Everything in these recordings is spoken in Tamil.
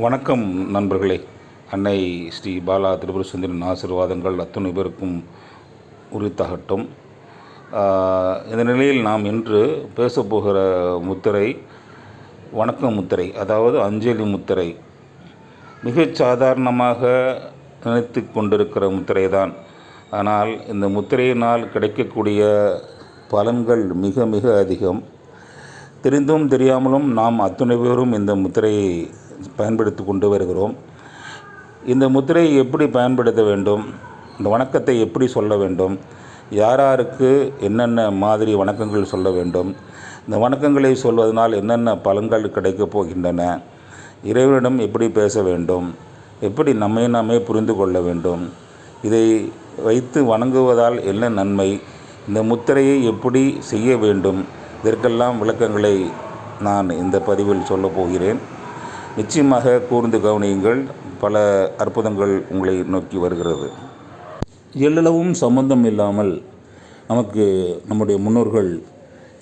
வணக்கம் நண்பர்களே. அன்னை ஸ்ரீ பாலா திருபுர சுந்தரின் ஆசீர்வாதங்கள் அத்துணை பேருக்கும் உரித்தாகட்டும். இந்த நிலையில் நாம் இன்று பேசப்போகிற முத்திரை வணக்க முத்திரை அதாவது அஞ்சலி முத்திரை மிகச் சாதாரணமாக நினைத்து கொண்டிருக்கிற முத்திரை தான் ஆனால் இந்த முத்திரையினால் கிடைக்கக்கூடிய பலன்கள் மிக மிக அதிகம். தெரிந்தும் தெரியாமலும் நாம் அத்துணை பேரும் இந்த முத்திரையை பயன்படுத்தி கொண்டு வருகிறோம். இந்த முத்திரையை எப்படி பயன்படுத்த வேண்டும்? இந்த வணக்கத்தை எப்படி சொல்ல வேண்டும்? யார் யாருக்கு என்னென்ன மாதிரி வணக்கங்கள் சொல்ல வேண்டும்? இந்த வணக்கங்களை சொல்வதனால் என்னென்ன பலன்கள் கிடைக்கப் போகின்றன? இறைவனிடம் எப்படி பேச வேண்டும்? எப்படி நம்மை நாமே புரிந்து கொள்ள வேண்டும்? இதை வைத்து வணங்குவதால் என்ன நன்மை? இந்த முத்திரையை எப்படி செய்ய வேண்டும்? இதற்கெல்லாம் விளக்கங்களை நான் இந்த பதிவில் சொல்லப் போகிறேன். நிச்சயமாக கூர்ந்து கவனியுங்கள். பல அற்புதங்கள் உங்களை நோக்கி வருகிறது. எல்லளவும் சம்பந்தம் இல்லாமல் நமக்கு நம்முடைய முன்னோர்கள்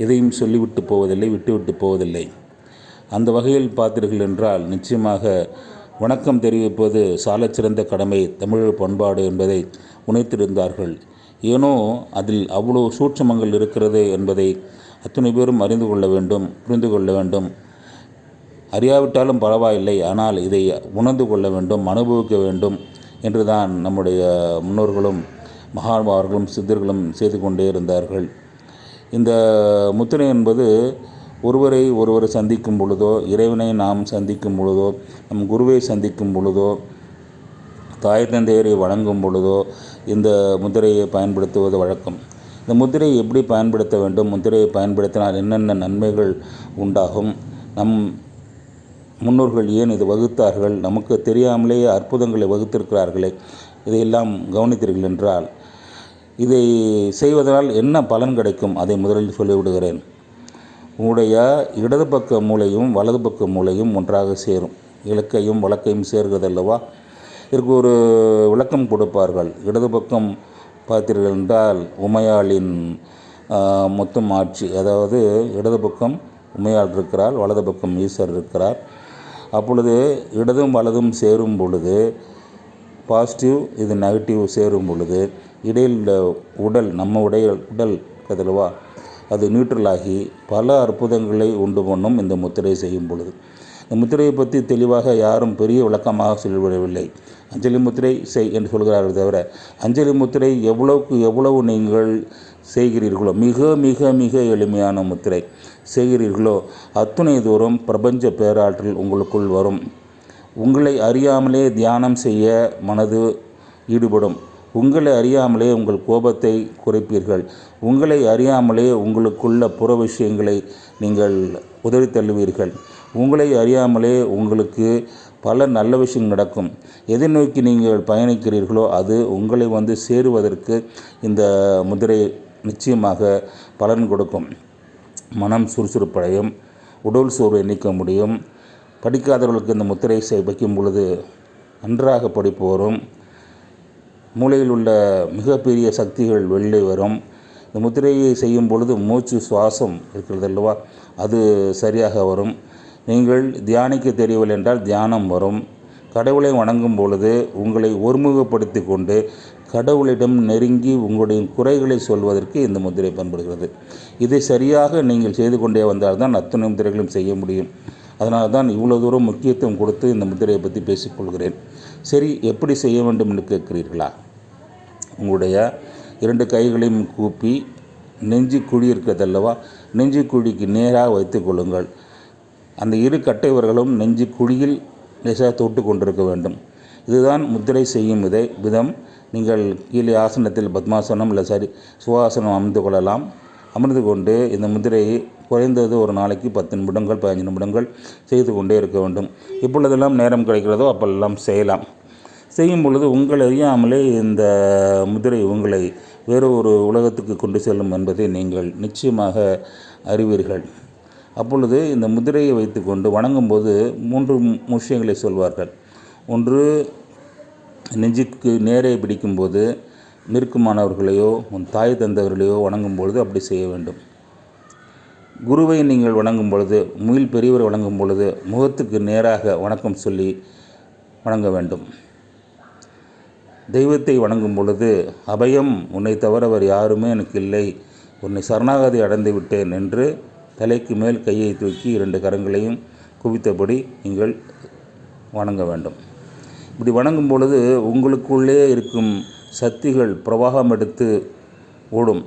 எதையும் சொல்லிவிட்டு போவதில்லை விட்டுவிட்டு போவதில்லை. அந்த வகையில் பார்த்தீர்கள் என்றால் நிச்சயமாக வணக்கம் தெரிவிப்பது சாலச்சிறந்த கடமை தமிழ் பண்பாடு என்பதை உணர்த்திருந்தார்கள். ஏனோ அதில் அவ்வளோ சூட்சமங்கள் இருக்கிறது என்பதை அத்துணை பேரும் அறிந்து கொள்ள வேண்டும் புரிந்து கொள்ள வேண்டும். அறியாவிட்டாலும் பரவாயில்லை ஆனால் இதை உணர்ந்து கொள்ள வேண்டும் அனுபவிக்க வேண்டும் என்று தான் நம்முடைய முன்னோர்களும் மகான்மார்களும் சித்தர்களும் செய்து கொண்டே இருந்தார்கள். இந்த முத்திரை என்பது ஒருவரை ஒருவர் சந்திக்கும் பொழுதோ இறைவனை நாம் சந்திக்கும் பொழுதோ நம் குருவை சந்திக்கும் பொழுதோ தாய் தந்தையரை வணங்கும் பொழுதோ இந்த முத்திரையை பயன்படுத்துவது வழக்கம். இந்த முத்திரையை எப்படி பயன்படுத்த வேண்டும்? முத்திரையை பயன்படுத்தினால் என்னென்ன நன்மைகள் உண்டாகும்? நம் முன்னோர்கள் ஏன் இது வகுத்தார்கள்? நமக்கு தெரியாமலேயே அற்புதங்களை வகுத்திருக்கிறார்களே. இதையெல்லாம் கவனித்தீர்கள் என்றால் இதை செய்வதனால் என்ன பலன் கிடைக்கும்? அதை முதலில் சொல்லிவிடுகிறேன். உங்களுடைய இடது பக்க மூளையும் வலது பக்க மூளையும் ஒன்றாக சேரும். இலக்கையும் வழக்கையும் சேர்கிறதல்லவா? இதற்கு ஒரு விளக்கம் கொடுப்பார்கள். இடது பக்கம் பார்த்தீர்கள் என்றால் உமையாளின் மொத்தம் ஆட்சி. அதாவது இடது பக்கம் உமையாள் இருக்கிறார் வலது பக்கம் ஈஸ்வர் இருக்கிறார். அப்பொழுது இடதும் வலதும் சேரும் பொழுது பாசிட்டிவ் இது நெகட்டிவ் சேரும் பொழுது இடையில் உடல் நம்ம உடைய உடல் கதலவா அது நியூட்ரலாகி பல அற்புதங்களை உண்டு பண்ணும் இந்த முத்திரை செய்யும் பொழுது. இந்த முத்திரையை பற்றி தெளிவாக யாரும் பெரிய விளக்கமாக சொல்லிவிடவில்லை அஞ்சலி முத்திரை செய் என்று சொல்கிறார்கள் தவிர அஞ்சலி முத்திரை எவ்வளவுக்கு எவ்வளவு நீங்கள் செய்கிறீர்களோ? மிக மிக மிக எளிமையான முத்திரை. செய்கிறீர்களோ? அத்துணை தூரம் பிரபஞ்ச பேராற்றல் உங்களுக்குள் வரும். உங்களை அறியாமலே தியானம் செய்ய மனது ஈடுபடும். உங்களை அறியாமலே உங்கள் கோபத்தை குறைப்பீர்கள். உங்களை அறியாமலே உங்களுக்குள்ள புற விஷயங்களை நீங்கள் உதறி தள்ளுவீர்கள். உங்களை அறியாமலே உங்களுக்கு பல நல்ல விஷயம் நடக்கும். எதை நோக்கி நீங்கள் பயணிக்கிறீர்களோ அது உங்களை வந்து சேருவதற்கு இந்த முதிரை நிச்சயமாக பலன் கொடுக்கும். மனம் சுறுசுறுப்படையும் உடல் சோர்வை நீக்க முடியும். படிக்காதவர்களுக்கு இந்த முத்திரை செய் வைக்கும் பொழுது நன்றாக படிப்பு வரும் மூளையில் உள்ள மிகப்பெரிய சக்திகள் வெளியே வரும். இந்த முத்திரையை செய்யும் பொழுது மூச்சு சுவாசம் இருக்கிறது அல்லவா? அது சரியாக வரும். நீங்கள் தியானிக்க தெரியவில்லை என்றால் தியானம் வரும். கடவுளை வணங்கும் பொழுது உங்களை ஒருமுகப்படுத்தி கொண்டு கடவுளிடம் நெருங்கி உங்களுடைய குறைகளை சொல்வதற்கு இந்த முத்திரை பயன்படுகிறது இதை சரியாக நீங்கள் செய்து கொண்டே வந்தால் தான் அத்தனை முத்திரைகளும் செய்ய முடியும். அதனால தான் இவ்வளோ தூரம் முக்கியத்துவம் கொடுத்து இந்த முத்திரையை பற்றி பேசிக்கொள்கிறேன். சரி எப்படி செய்ய வேண்டும் என்று கேட்கிறீர்களா? உங்களுடைய இரண்டு கைகளையும் கூப்பி நெஞ்சு குழி இருக்கிறதல்லவா நெஞ்சு குழிக்கு நேராக வைத்து கொள்ளுங்கள். அந்த இரு கட்டைவர்களும் நெஞ்சு குழியில் லேசாக தொட்டு கொண்டிருக்க வேண்டும். இதுதான் முத்திரை செய்யும் விதை விதம். நீங்கள் கீழே ஆசனத்தில் பத்மாசனம் இல்லை சரி சுவாசனம் அமர்ந்து கொள்ளலாம். அமர்ந்து கொண்டு இந்த முத்திரையை குறைந்தது ஒரு நாளைக்கு பத்து நிமிடங்கள் பதினஞ்சு நிமிடங்கள் செய்து கொண்டே இருக்க வேண்டும். இப்பொழுதெல்லாம் நேரம் கிடைக்கிறதோ அப்பெல்லாம் செய்யலாம். செய்யும் பொழுது உங்களை அறியாமலே இந்த முதிரை உங்களை வேறு ஒரு உலகத்துக்கு கொண்டு செல்லும் என்பதை நீங்கள் நிச்சயமாக அறிவீர்கள். அப்பொழுது இந்த முதிரையை வைத்துக்கொண்டு வணங்கும்போது மூன்று விஷயங்களை சொல்வார்கள். ஒன்று நெஞ்சுக்கு நேரே பிடிக்கும்போது நெருக்கமானவர்களையோ உன் தாய் தந்தவர்களையோ வணங்கும் பொழுது அப்படி செய்ய வேண்டும். குருவை நீங்கள் வணங்கும் பொழுது முயில் பெரியவர் வணங்கும் பொழுது முகத்துக்கு நேராக வணக்கம் சொல்லி வணங்க வேண்டும். தெய்வத்தை வணங்கும் பொழுது அபயம் உன்னை தவிர யாருமே எனக்கு இல்லை. உன்னை சரணாகதி அடைந்து விட்டேன் என்று தலைக்கு மேல் கையை தூக்கி இரண்டு கரங்களையும் குவித்தபடி நீங்கள் வணங்க வேண்டும். இப்படி வணங்கும் பொழுது உங்களுக்குள்ளே இருக்கும் சக்திகள் பிரவாகம் எடுத்து ஓடும்.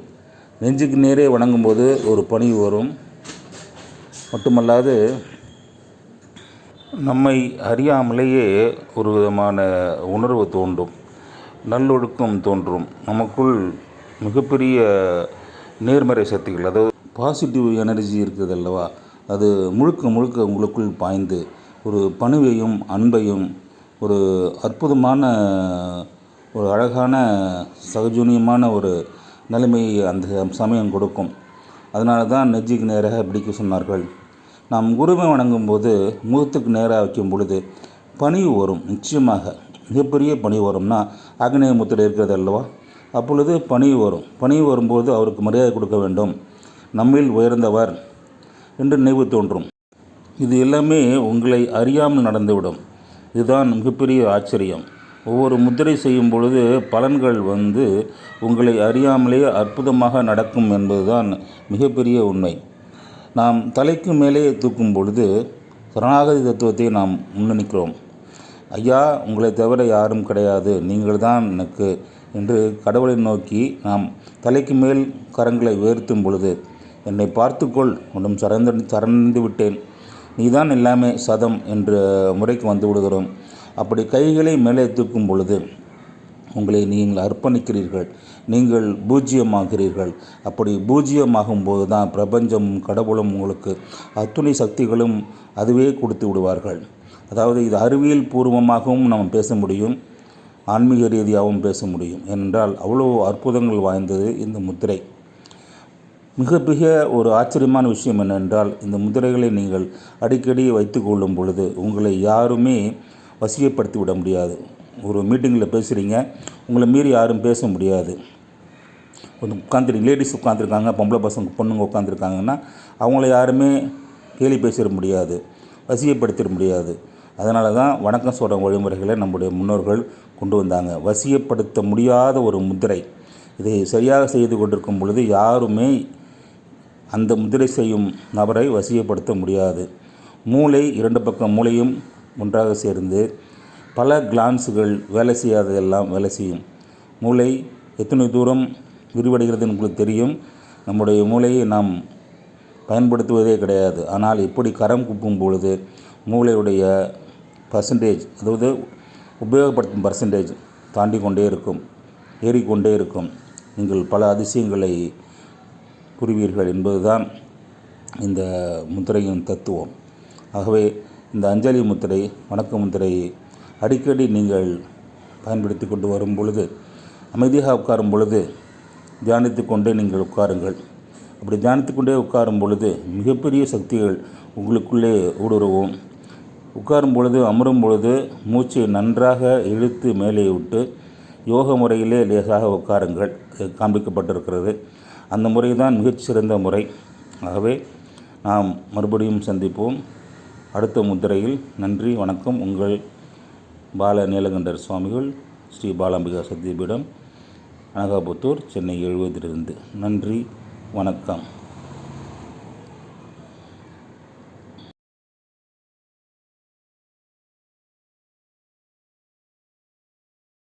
நெஞ்சுக்கு நேரே வணங்கும்போது ஒரு பணிவு வரும். மட்டுமல்லாது நம்மை அறியாமலேயே ஒரு விதமான உணர்வு தோன்றும். நல்லொழுக்கம் தோன்றும். நமக்குள் மிகப்பெரிய நேர்மறை சக்திகள் அதாவது பாசிட்டிவ் எனர்ஜி இருக்குது அல்லவா அது முழுக்க முழுக்க உங்களுக்குள் பாய்ந்து ஒரு பணிவையும் அன்பையும் ஒரு அற்புதமான ஒரு அழகான சகஜூனியமான ஒரு நிலைமை அந்த சமயம் கொடுக்கும். அதனால தான் நெஜிக்கு நேராக பிடிக்க சொன்னார்கள். நாம் குருவை வணங்கும்போது முகத்துக்கு நேராக வைக்கும் பொழுது பணிவு வரும் நிச்சயமாக. மிகப்பெரிய பணி வரும்னா ஆக்னேய முத்திரை இருக்கிறது அல்லவா? அப்பொழுது பணி வரும். பணி வரும்போது அவருக்கு மரியாதை கொடுக்க வேண்டும். நம்மில் உயர்ந்தவர் என்று நினைவு தோன்றும். இது எல்லாமே உங்களை அறியாமல் நடந்துவிடும். இதுதான் மிகப்பெரிய ஆச்சரியம். ஒவ்வொரு முத்திரை செய்யும் பொழுது பலன்கள் வந்து உங்களை அறியாமலே அற்புதமாக நடக்கும் என்பதுதான் மிகப்பெரிய உண்மை. நாம் தலைக்கு மேலே தூக்கும் பொழுது சரணாகதி தத்துவத்தை நாம் முன்னணிக்கிறோம் ஐயா உங்களை தவிர யாரும் கிடையாது. நீங்கள் தான் எனக்கு என்று கடவுளை நோக்கி நாம் தலைக்கு மேல் கரங்களை உயர்த்தும் பொழுது என்னை பார்த்துக்கொள். உன்னும் சரந்து சரணந்து விட்டேன் நீதான் எல்லாமே சதம் என்ற முறைக்கு வந்து விடுகிறோம். அப்படி கைகளை மேலே தூக்கும் பொழுது உங்களை நீங்கள் அர்ப்பணிக்கிறீர்கள். நீங்கள் பூஜ்ஜியமாகிறீர்கள் அப்படி பூஜ்ஜியமாகும் போது தான் பிரபஞ்சமும் கடவுளும் உங்களுக்கு அத்துணை சக்திகளும் அதுவே கொடுத்து விடுவார்கள். அதாவது இது அறிவியல் பூர்வமாகவும் நம்ம பேச முடியும் ஆன்மீக ரீதியாகவும் பேச முடியும். ஏனென்றால் அவ்வளோ அற்புதங்கள் வாய்ந்தது இந்த முத்திரை. மிக மிக ஒரு ஆச்சரியமான விஷயம் என்னென்றால் இந்த முதிரைகளை நீங்கள் அடிக்கடி வைத்து கொள்ளும் பொழுது உங்களை யாருமே வசியப்படுத்தி விட முடியாது. ஒரு மீட்டிங்கில் பேசுகிறீங்க உங்களை மீறி யாரும் பேச முடியாது. கொஞ்சம் உட்காந்துரு லேடிஸ் உட்காந்துருக்காங்க பொம்பளை பசங்க பொண்ணுங்க உட்காந்துருக்காங்கன்னா அவங்கள யாருமே கேலி பேசிட முடியாது வசியப்படுத்திட முடியாது. அதனால தான் வணக்கம் சொல்கிற வழிமுறைகளை நம்முடைய முன்னோர்கள் கொண்டு வந்தாங்க. வசியப்படுத்த முடியாத ஒரு முதிரை இதை சரியாக செய்து கொண்டிருக்கும் பொழுது யாருமே அந்த முதிரை செய்யும் நபரை வசியப்படுத்த முடியாது. மூளை இரண்டு பக்கம் மூளையும் ஒன்றாக சேர்ந்து பல கிளான்ஸுகள் வேலை செய்யாததெல்லாம் வேலை செய்யும். மூளை எத்தனை தூரம் விரிவடைகிறதுன்னு உங்களுக்கு தெரியும். நம்முடைய மூளையை நாம் பயன்படுத்துவதே கிடையாது. ஆனால் எப்படி கரம் குப்பும் பொழுது மூளையுடைய பர்சன்டேஜ் அதாவது உபயோகப்படுத்தும் பர்சன்டேஜ் தாண்டி கொண்டே இருக்கும் ஏறிக்கொண்டே இருக்கும். நீங்கள் பல அதிசயங்களை புரிவீர்கள் என்பதுதான் இந்த முத்திரையின் தத்துவம். ஆகவே இந்த அஞ்சலி முத்திரை வணக்க முத்திரையை அடிக்கடி நீங்கள் பயன்படுத்தி கொண்டு வரும் பொழுது அமைதியாக உட்காரும் பொழுது தியானித்து கொண்டே நீங்கள் உட்காருங்கள். அப்படி தியானித்து கொண்டே உட்காரும் பொழுது மிகப்பெரிய சக்திகள் உங்களுக்குள்ளே ஊடுருவும். உட்காரும் பொழுது அமரும் பொழுது மூச்சை நன்றாக இழுத்து மேலே விட்டு யோக முறையிலே லேசாக உட்காருங்கள். காண்பிக்கப்பட்டிருக்கிறது. அந்த முறை தான் மிகச்சிறந்த முறை. ஆகவே நாம் மறுபடியும் சந்திப்போம். அடுத்த முத்திரையில் நன்றி வணக்கம். உங்கள் பால நீலகண்டர் சுவாமிகள் ஸ்ரீ பாலாம்பிகா சத்தியபீடம் அனகாபுத்தூர் சென்னை எழுபதிலிருந்து. நன்றி வணக்கம்.